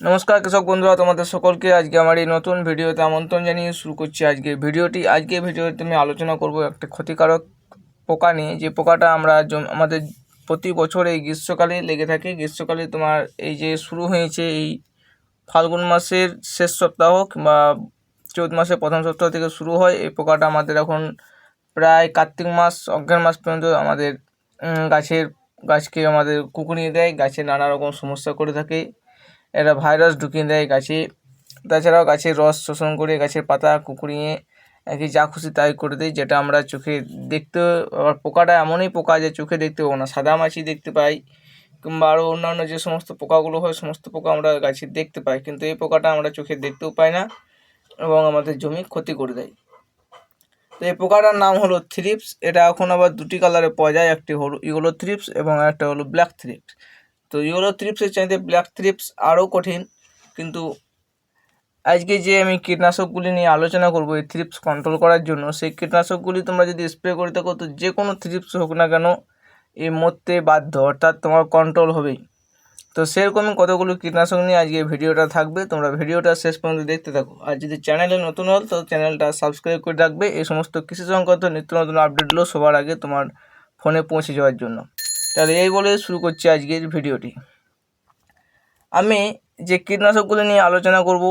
নমস্কার কৃষক বন্ধুরা, তোমাদের সকলকে আজকে আমার এই নতুন ভিডিওতে আমন্ত্রণ জানিয়ে শুরু করছি আজকে ভিডিওটি। আজকে ভিডিওতে আমি আলোচনা করব একটা ক্ষতিকারক পোকা নিয়ে। যে পোকাটা আমরা আমাদের প্রতি বছর এই গ্রীষ্মকালে লেগে থাকে। গ্রীষ্মকালে তোমার এই যে শুরু হয়েছে এই ফাল্গুন মাসের শেষ সপ্তাহ কিংবা চৈত মাসের প্রথম সপ্তাহ থেকে শুরু হয়। এই পোকাটা আমাদের এখন প্রায় কার্তিক মাস অজ্ঞান মাস পর্যন্ত আমাদের গাছের, গাছকে আমাদের কুকুরিয়ে দেয়। গাছে নানা রকম সমস্যা করে থাকে। এরা ভাইরাস ঢুকিয়ে দেয় গাছে। তাছাড়াও গাছের রস শোষণ করে গাছের পাতা, কুকুরিয়ে আর কি যা খুশি তাই করে দেয়, যেটা আমরা চোখে দেখতে, আবার পোকাটা এমনই পোকা যে চোখে দেখতে পাবো না। সাদা মাছি দেখতে পাই, কিংবা আরও অন্যান্য যে সমস্ত পোকাগুলো হয়, সমস্ত পোকা আমরা গাছে দেখতে পাই, কিন্তু এই পোকাটা আমরা চোখে দেখতেও পাই না এবং আমাদের জমি ক্ষতি করে দেয়। তো এই পোকাটার নাম হলো থ্রিপস। এটা এখন আবার দুটি কালারে পাওয়া যায়, একটি হলো ইউলো থ্রিপস এবং একটা হলো ব্ল্যাক থ্রিপস। তো ইউলো থ্রিপসের চাইতে ব্ল্যাক থ্রিপস আরও কঠিন, কিন্তু আজকে যে আমি কীটনাশকগুলি নিয়ে আলোচনা করব, এই থ্রিপস কন্ট্রোল করার জন্য, সেই কীটনাশকগুলি তোমরা যদি স্প্রে করে থাকো, তো যে কোনো থ্রিপস হোক না কেন এই মরতে বাধ্য, অর্থাৎ তোমার কন্ট্রোল হবেই। তো সেরকমই কতগুলো কীটনাশক নিয়ে আজকে ভিডিওটা থাকবে, তোমরা ভিডিওটা শেষ পর্যন্ত দেখতে থাকো। আর যদি চ্যানেলে নতুন হল তো চ্যানেলটা সাবস্ক্রাইব করে রাখবে, এই সমস্ত কৃষি সংক্রান্ত নিত্য নতুন আপডেটগুলো সবার আগে তোমার ফোনে পৌঁছে যাওয়ার জন্য। তাহলে এই বলে শুরু করছি আজকের ভিডিওটি। আমি যে কীটনাশকগুলো নিয়ে আলোচনা করব,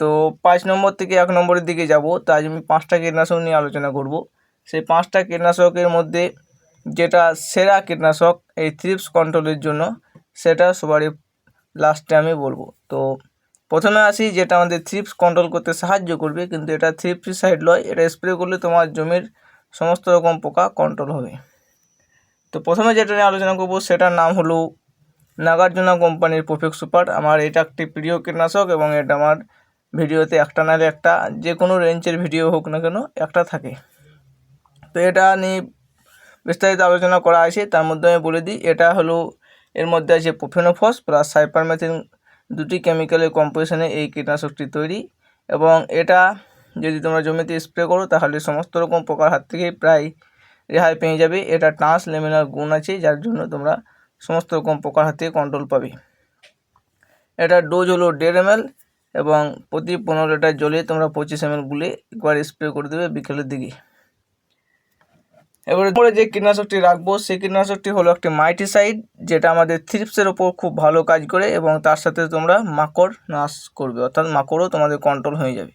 তো পাঁচ নম্বর থেকে এক নম্বরের দিকে যাব, তো আজ আমি পাঁচটা কীটনাশক নিয়ে আলোচনা করব। সেই পাঁচটা কীটনাশকের মধ্যে যেটা সেরা কীটনাশক, এই থ্রিপস কন্ট্রোলের জন্য, সেটা সবারই লাস্টে আমি বলব। তো প্রথমে আসি, যেটা আমাদের থ্রিপস কন্ট্রোল করতে সাহায্য করবে, কিন্তু এটা থ্রিপসি সাইড নয় এটা স্প্রে করলে তোমার জমির সমস্ত রকম পোকা কন্ট্রোল হবে। তো প্রথমে যেটা নিয়ে আলোচনা করব, সেটার নাম হলো নাগার্জুনা কোম্পানির প্রফেক্ট সুপার। আমার এটা একটি প্রিয় কীটনাশক এবং এটা আমার ভিডিওতে একটা নাহলে একটা, যে কোনো রেঞ্জের ভিডিও হোক না কেন, একটা থাকে। তো এটা নিয়ে বিস্তারিত আলোচনা করা আছে, তার মধ্যে আমি বলে দিই, এটা হলো এর মধ্যে আছে পোফেনোফস প্লাস সাইপারমেথিন দুটি কেমিক্যালের কম্পোজিশনে এই কীটনাশকটি তৈরি। এবং এটা যদি তোমরা জমিতে স্প্রে করো, তাহলে সমস্ত রকম পোকার হাত থেকে প্রায় রেহাই পেয়ে যাবে। এটা ট্রান্স লেমিনার গুণ আছে, যার জন্য তোমরা সমস্ত রকম পোকার হাত কন্ট্রোল পাবে। এটার ডোজ হলো দেড় এম এবং প্রতি পনেরো লিটার জলে তোমরা পঁচিশ এম গুলে একবার স্প্রে করে দেবে বিকেলের দিকে। এবারে পরে যে কীটনাশকটি রাখব, সেই কীটনাশকটি হলো একটি মাইটিসাইড, যেটা আমাদের থ্রিপসের ওপর খুব ভালো কাজ করে এবং তার সাথে তোমরা মাকড় নাশ করবে, অর্থাৎ মাকড়ও তোমাদের কন্ট্রোল হয়ে যাবে।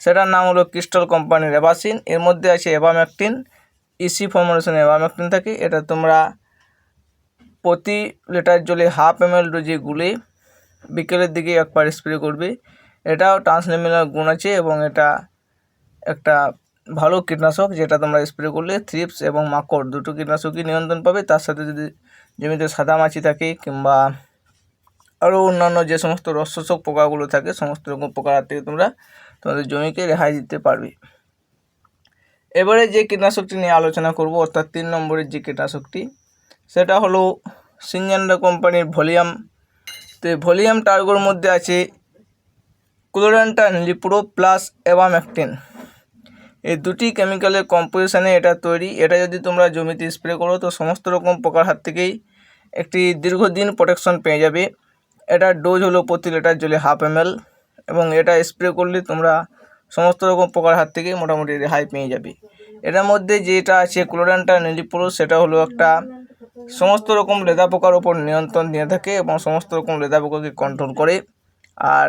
সেটার নাম হলো ক্রিস্টাল কোম্পানির অ্যাবাসিন এর মধ্যে আছে অ্যাবাম্যাকটিন ইসি ফর্মুলেশন অ্যাবাম্যাকটিন থাকে, এটা তোমরা প্রতি লিটার জলে হাফ এম এল ডোজে গুলে বিকেলের দিকে একবার স্প্রে করবে। এটাও ট্রান্সলেমিনার গুণ আছে এবং এটা একটা ভালো কীটনাশক যেটা তোমরা স্প্রে করলে থ্রিপস এবং মাকড় দুটো কীটনাশকই নিয়ন্ত্রণ পাবে। তার সাথে যদি জমিতে সাদা মাছি থাকে কিংবা আরও অন্যান্য যে সমস্ত রসশোষক পোকাগুলো থাকে, সমস্ত রকম পোকার হাত থেকে তোমরা তোমাদের জমিকে রেহাই দিতে পারবে। এবারে যে কীটনাশকটি নিয়ে আলোচনা করব, অর্থাৎ তিন নম্বরের যে কীটনাশকটি, সেটা হলো সিনজেন্ডা কোম্পানির ভলিউম তো এই ভলিউম টার্গোর মধ্যে আছে ক্লোরেন্টা লিপ্রো প্লাস এভাম্যাকটিন এই দুটি কেমিক্যালের কম্পোজিশনে এটা তৈরি। এটা যদি তোমরা জমিতে স্প্রে করো, তো সমস্ত রকম পোকার হাত থেকেই একটি দীর্ঘদিন প্রোটেকশন পেয়ে যাবে। এটার ডোজ হলো প্রতি লিটার জলে হাফ এম এবং এটা স্প্রে করলে তোমরা সমস্ত রকম পোকার হাত থেকে মোটামুটি রেহাই পেয়ে যাবে। এটার মধ্যে যেটা আছে ক্লোরেন্টা নিলিপুরো সেটা হলো একটা সমস্ত রকম লেদা পোকার ওপর নিয়ন্ত্রণ দিয়ে থাকে এবং সমস্ত রকম লেদা পোকাকে কন্ট্রোল করে। আর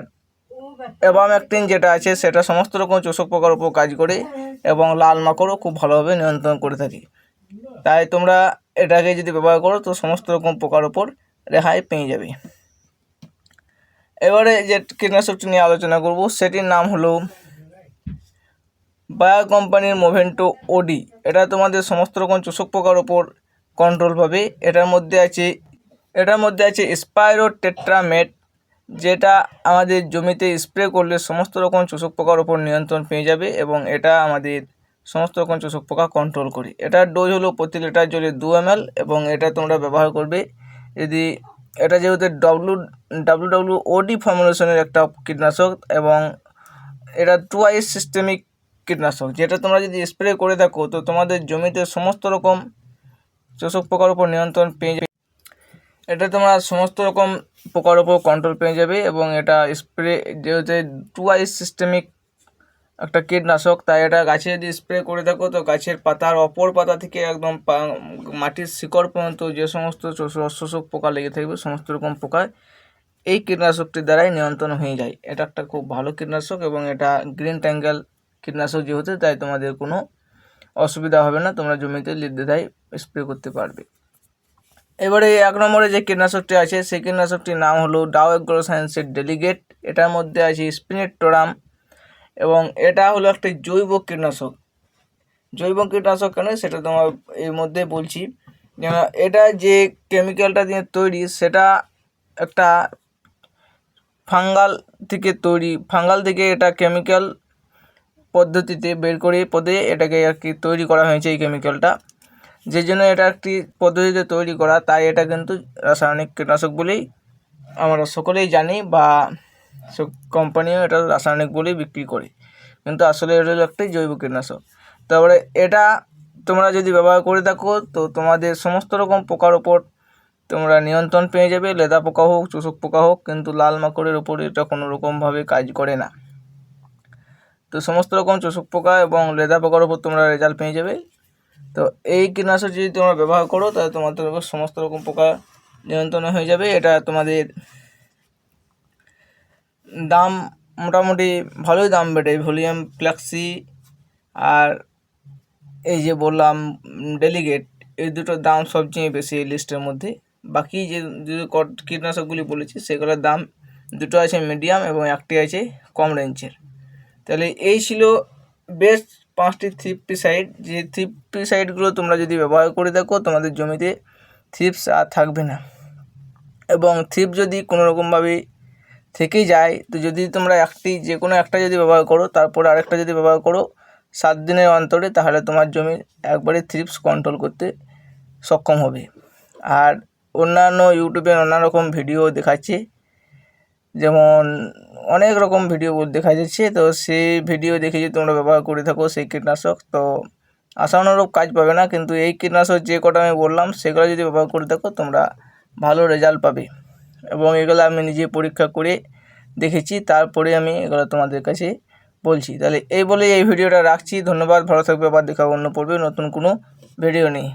অ্যাবাম্যাকটিন যেটা আছে, সেটা সমস্ত রকম চোষক পোকার ওপর কাজ করে এবং লাল মাকড়ও খুব ভালোভাবে নিয়ন্ত্রণ করে থাকে। তাই তোমরা এটাকে যদি ব্যবহার করো, তো সমস্ত রকম পোকার ওপর রেহাই পেয়ে যাবে। এবারে যে কীটনাশকটি নিয়ে আলোচনা করব, সেটির নাম হলো বায়া কোম্পানির মোভেন্টো ওডি। এটা তোমাদের সমস্ত রকম চোষক পোকার ওপর কন্ট্রোল পাবে। এটার মধ্যে আছে, এটার মধ্যে আছে স্পাইরো টেট্রামেট যেটা আমাদের জমিতে স্প্রে করলে সমস্ত রকম চোষক পোকার ওপর নিয়ন্ত্রণ পেয়ে যাবে এবং এটা আমাদের সমস্ত রকম চোষক পোকা কন্ট্রোল করে। এটার ডোজ হলো প্রতি লিটার জলে দু এম এবং এটা তোমরা ব্যবহার করবে। যদি এটা যেহেতু ডব্লু ডাব্লু ডাব্লু ওডি ফর্মুলেশনের একটা কীটনাশক এবং এটা টুয়াইস সিস্টেমিক কীটনাশক, যেটা তোমরা যদি স্প্রে করে থাকো তো তোমাদের জমিতে সমস্ত রকম চোষক পোকার উপর নিয়ন্ত্রণ পেয়ে যাবে। এটা তোমরা সমস্ত রকম পোকার উপর কন্ট্রোল পেয়ে যাবে এবং এটা স্প্রে যেহেতু টু আইস সিস্টেমিক একটা কীটনাশক, তাই এটা গাছে যদি স্প্রে করে থাকো তো গাছের পাতার অপর পাতা থেকে একদম মাটির শিকড় পর্যন্ত যে সমস্ত শোষক পোকা লেগে থাকবে, সমস্ত রকম পোকা এই কীটনাশকটির দ্বারাই নিয়ন্ত্রণ হয়ে যায়। এটা একটা খুব ভালো কীটনাশক এবং এটা গ্রিন ট্যাঙ্গেল কীটনাশক যেহেতু তাই তোমাদের কোনো অসুবিধা হবে না, তোমরা জমিতে নির্দ্বিধায় স্প্রে করতে পারবে। এবারে এক নম্বরে যে কীটনাশকটি আছে, সেই কীটনাশকটির নাম হলো ডাও এগ্রো সায়েন্সের ডেলিগেট। এটার মধ্যে আছে স্পিনেটোরাম এবং এটা হলো একটি জৈব কীটনাশক। জৈব কীটনাশক কেন? সেটা তোমার এর মধ্যে বলছি। এটা যে কেমিক্যালটা দিয়ে তৈরি, সেটা একটা ফাঙ্গাল থেকে তৈরি, ফাঙ্গাল থেকে এটা কেমিক্যাল পদ্ধতিতে বের করে পদে এটাকে আর কি তৈরি করা হয়েছে এই কেমিক্যালটা যে জন্য এটা একটি পদ্ধতিতে তৈরি করা, তাই এটা কিন্তু রাসায়নিক কীটনাশক বলেই আমরা সকলেই জানি বা কোম্পানিও এটা রাসায়নিক বলেই বিক্রি করে। কিন্তু আসলে এটা হলো একটি জৈব কীটনাশক। তারপরে এটা তোমরা যদি ব্যবহার করে থাকো তো তোমাদের সমস্ত রকম পোকার ওপর তোমরা নিয়ন্ত্রণ পেয়ে যাবে। লেদা পোকা হোক, চোষক পোকা হোক, কিন্তু লাল মাকড়ের ওপর এটা কোনো রকমভাবে কাজ করে না। তো সমস্ত রকম চোষক পোকা এবং লেদা পোকার ওপর তোমরা রেজাল্ট পেয়ে যাবে। তো এই কীটনাশক যদি তোমরা ব্যবহার করো, তাহলে তোমাদের সমস্ত রকম পোকা নিয়ন্ত্রণ হয়ে যাবে। এটা তোমাদের দাম মোটামুটি ভালোই দাম বেড়ে ভলিউম ফ্ল্যাক্সি আর এই যে বললাম, ডেলিগেট, এই দুটোর দাম সবচেয়ে বেশি এই লিস্টের মধ্যে। বাকি যে যে কট- কীটনাশকগুলি বলেছি, সেগুলোর দাম দুটো আছে মিডিয়াম এবং একটি আছে কম রেঞ্জের। তাহলে এই ছিল বেস্ট পাঁচটি থ্রিপটিসাইড যে থ্রিপটিসাইডগুলো তোমরা যদি ব্যবহার করে দেখো, তোমাদের জমিতে থ্রিপস আর থাকবে না। এবং থ্রিপ যদি কোনো রকমভাবে থেকে যায়, তো যদি তোমরা একটি, যে কোনো একটা যদি ব্যবহার করো, তারপর আরেকটা যদি ব্যবহার করো, সাত দিনের অন্তরে, তাহলে তোমার জমি একবারে থ্রিপস কন্ট্রোল করতে সক্ষম হবে। আর অন্যান্য ইউটিউবে নানা রকম ভিডিও দেখাচ্ছে। যেমন অনেক রকম ভিডিও দেখা যাচ্ছে, তো সেই ভিডিও দেখে যদি তোমরা ব্যবহার করে থাকো সেই কীটনাশক, তো আশানুরূপ কাজ পাবে না। কিন্তু এই কীটনাশক যে কটা আমি বললাম, সেগুলো যদি ব্যবহার করে থাকো, তোমরা ভালো রেজাল্ট পাবে। এবং এগুলো আমি নিজে পরীক্ষা করে দেখেছি, তারপরে আমি এগুলো তোমাদের কাছে বলছি। তাহলে এই বলে এই ভিডিওটা রাখছি। ধন্যবাদ, ভালো থাকবে, আবার দেখা অন্য পড়বে নতুন কোনো ভিডিও নেই